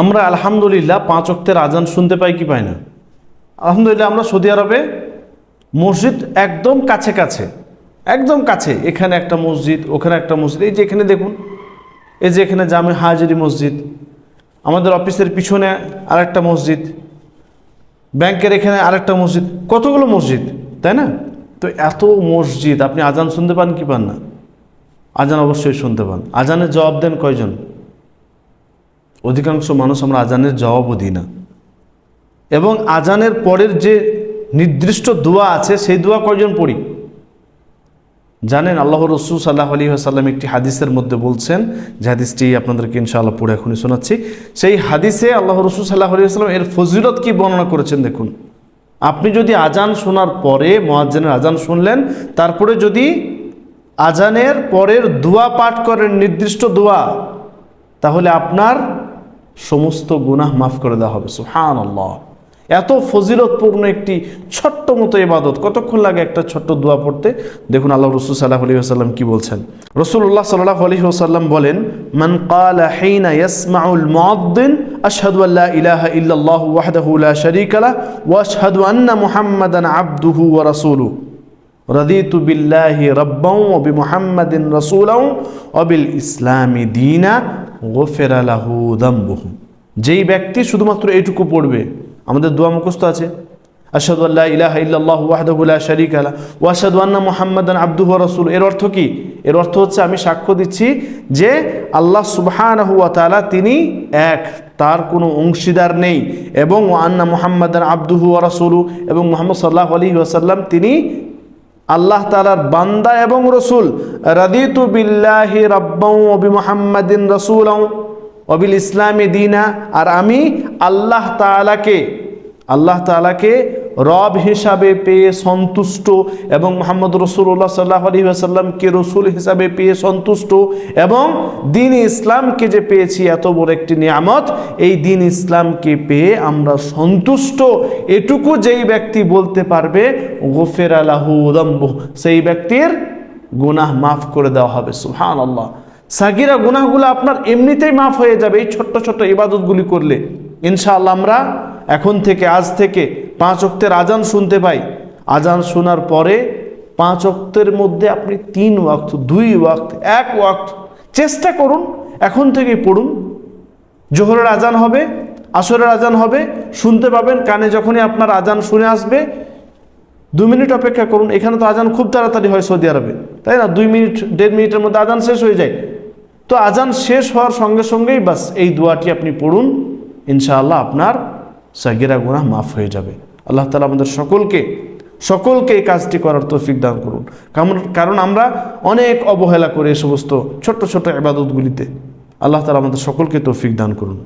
আমরা আলহামদুলিল্লাহ পাঁচ অক্তের আজান শুনতে পাই কি পাই না? আলহামদুলিল্লাহ আমরা সৌদি আরবে মসজিদ একদম কাছে কাছে, একদম কাছে, এখানে একটা মসজিদ, ওখানে একটা মসজিদ, এই যে এখানে দেখুন, এই যে এখানে জামে হাজারি মসজিদ, আমাদের অফিসের পিছনে আরেকটা মসজিদ, ব্যাংকের এখানে আরেকটা মসজিদ, কতগুলো মসজিদ, তাই না? তো এত মসজিদ, আপনি আজান শুনতে পান কি পান না? আজান অবশ্যই শুনতে পান। আজানের জবাব দেন কয়জন? অধিকাংশ মানুষ আমরা আজানের জবাবও দিই না। এবং আজানের পরের যে নির্দিষ্ট দোয়া আছে, সেই দোয়া কয়জন পড়ি? জানেন আল্লাহ রসুল সাল্লাহ আলী আসাল্লাম একটি হাদিসের মধ্যে বলছেন, যে হাদিসটি আপনাদেরকে ইনশাআল্লাহ পড়ে এখনই শোনাচ্ছি। সেই হাদিসে আল্লাহ রসুল সাল্লাহ আলী আসসালাম এর ফজিলত কি বর্ণনা করেছেন দেখুন। আপনি যদি আজান শোনার পরে মহাজ্জানের আজান শুনলেন, তারপরে যদি আজানের পরের দোয়া পাঠ করেন, নির্দিষ্ট দোয়া, তাহলে আপনার সমস্ত গুনাহ মাফ করে দেওয়া হবে সুহান আল্লাহ এত ফজিলতপূর্ণ একটি ছোট্ট মতো ইবাদত, কতক্ষণ লাগে একটা ছোট্ট দোয়া পড়তে? দেখুন আল্লাহ রসুল সাল্লাহ আলী আসাল্লাম কি বলছেন। রসুল্লাহ সাল্লাহ আলী আসাল্লাম বলেন, মান কাল হিনা ইয়াসমাউল মুআদ্দিন, আশহাদু আল্লা ইলাহা ইল্লাল্লাহু ওয়াহদাহু লা শারীকা লাহ আন্না মুহাম্মাদান আবদুহু ওয়া রদিতু বিল্লাহি রব্বাউ অবি মুহাম্মাদিন রসুলাউ অবিল ইসলামী দিনা গোফের আলাহু দাম্বুহু। যেই ব্যক্তি শুধুমাত্র এইটুকু পড়বে, আমাদের দোয়া মুখস্থ আছে। আশহাদু আল্লাহ ইলাহা ইল্লাল্লাহু ওয়াহদাহু লা শারীকা লা ওয়া আশহাদু আন্না মুহাম্মাদান আবদুহু ওয়া রাসূলুহু। এর অর্থ কি? এর অর্থ হচ্ছে আমি সাক্ষ্য দিচ্ছি যে আল্লাহ সুবহানাহু ওয়া তাআলা তিনি এক, তার কোনো অংশীদার নেই। এবং ওয়া আন্না মুহাম্মাদান আবদুহু ওয়া রাসূলুহু এবং মুহাম্মদ সাল্লাল্লাহু আলাইহি ওয়াসাল্লাম তিনি আল্লাহ তালার বান্দা এবং রসুল, রাদিতু বিল্লাহি রব্বাউ অবি মোহাম্মদিন রসুল অবিল ইসলামী দিনা। আর আমি আল্লাহ তালাকে আল্লাহ তালাকে রব হিসাবে পেয়ে সন্তুষ্ট এবং মোহাম্মদ রসুল্লাহ সাল্লাহ আলী আসাল্লামকে রসুল হিসাবে পেয়ে সন্তুষ্ট এবং দিন ইসলামকে যে পেয়েছি এত বড় একটি নিয়ামত, এই দিন ইসলামকে পেয়ে আমরা সন্তুষ্ট। এটুকু যেই ব্যক্তি বলতে পারবে, গোফের আলাহু উদম্ব সেই ব্যক্তির গুনাহ মাফ করে দেওয়া হবে সুহান আল্লাহ সাকিরা গুনাহগুলো আপনার এমনিতেই মাফ হয়ে যাবে, এই ছোট্ট ছোট্ট ইবাদতগুলি করলে। ইনশাআল্লাহ আমরা এখন থেকে, আজ থেকে পাঁচ অক্তের আজান শুনতে পাই। আজান শোনার পরে পাঁচ অক্তের মধ্যে আপনি তিন ওয়াক্ত, দুই ওয়াক্ত, এক ওয়াক্ত চেষ্টা করুন, এখন থেকেই পড়ুন। জোহরের আজান হবে, আসরের আজান হবে, শুনতে পাবেন, কানে যখনই আপনার আজান শুনে আসবে, দু মিনিট অপেক্ষা করুন। এখানে তো আজান খুব তাড়াতাড়ি হয় সৌদি আরবে, তাই না? দুই মিনিট, দেড় মিনিটের মধ্যে আজান শেষ হয়ে যায়। তো আজান শেষ হওয়ার সঙ্গে সঙ্গেই বাস, এই দোয়াটি আপনি পড়ুন, ইনশাআল্লাহ আপনার সাগিরা গুনাহ মাফ হয়ে যাবে। আল্লাহ তালা আমাদের সকলকে সকলকে এই কাজটি করার তৌফিক দান করুন। কারণ আমরা অনেক অবহেলা করে এ সমস্ত ছোট্ট ছোট্ট আবাদতগুলিতে আল্লাহ তালা আমাদের সকলকে তৌফিক দান করুন।